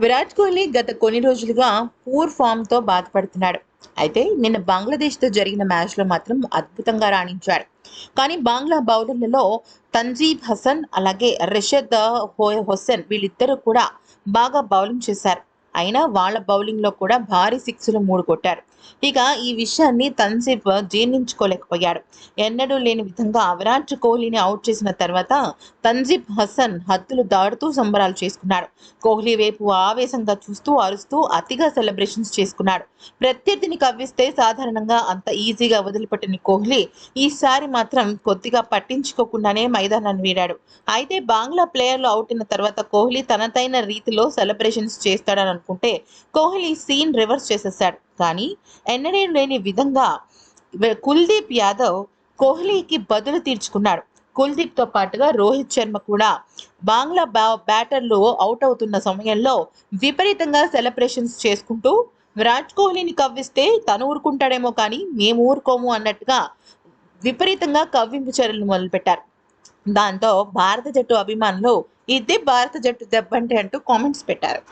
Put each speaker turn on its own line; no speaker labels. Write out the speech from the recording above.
విరాట్ కోహ్లీ గత కొన్ని రోజులుగా పూర్ ఫామ్తో బాధపడుతున్నాడు. అయితే నిన్న బంగ్లాదేశ్తో జరిగిన మ్యాచ్లో మాత్రం అద్భుతంగా రాణించాడు. కానీ బంగ్లా బౌలర్లలో తంజీబ్ హసన్ అలాగే రిషద్ హో- హుస్సేన్ వీళ్ళిద్దరూ కూడా బాగా బౌలింగ్ చేశారు. అయినా వాళ్ళ బౌలింగ్లో కూడా భారీ సిక్స్లు మూడు కొట్టారు. ఇక ఈ విషయాన్ని తన్సిప్ జీర్ణించుకోలేకపోయాడు. ఎన్నడూ లేని విధంగా విరాట్ కోహ్లీని అవుట్ చేసిన తర్వాత తన్జిబ్ హసన్ హద్దులు దాడుతూ సంబరాలు చేసుకున్నాడు. కోహ్లీ వైపు ఆవేశంగా చూస్తూ అరుస్తూ అతిగా సెలబ్రేషన్స్ చేసుకున్నాడు. ప్రత్యర్థిని కవ్విస్తే సాధారణంగా అంత ఈజీగా వదిలిపెట్టిన కోహ్లీ ఈసారి మాత్రం కొద్దిగా పట్టించుకోకుండానే మైదానాన్ని వీడాడు. అయితే బంగ్లా ప్లేయర్లు అవుట్ అయిన తర్వాత కోహ్లీ తనదైన రీతిలో సెలబ్రేషన్స్ చేస్తాడని అనుకుంటే కోహ్లీ సీన్ రివర్స్ చేసేసాడు. కానీ ఎన్నడూ లేని విధంగా కుల్దీప్ యాదవ్ కోహ్లీకి బదులు తీర్చుకున్నాడు. కుల్దీప్తో పాటుగా రోహిత్ శర్మ కూడా బాంగ్లా బ్యా బ్యాటర్లు అవుట్ అవుతున్న సమయంలో విపరీతంగా సెలబ్రేషన్స్ చేసుకుంటూ విరాట్ కోహ్లీని కవ్విస్తే తను ఊరుకుంటాడేమో కానీ మేము ఊరుకోము అన్నట్టుగా విపరీతంగా కవ్వింపు చర్యలు మొదలుపెట్టారు. దాంతో భారత జట్టు అభిమానులు ఇది భారత జట్టు దెబ్బంటే అంటూ కామెంట్స్ పెట్టారు.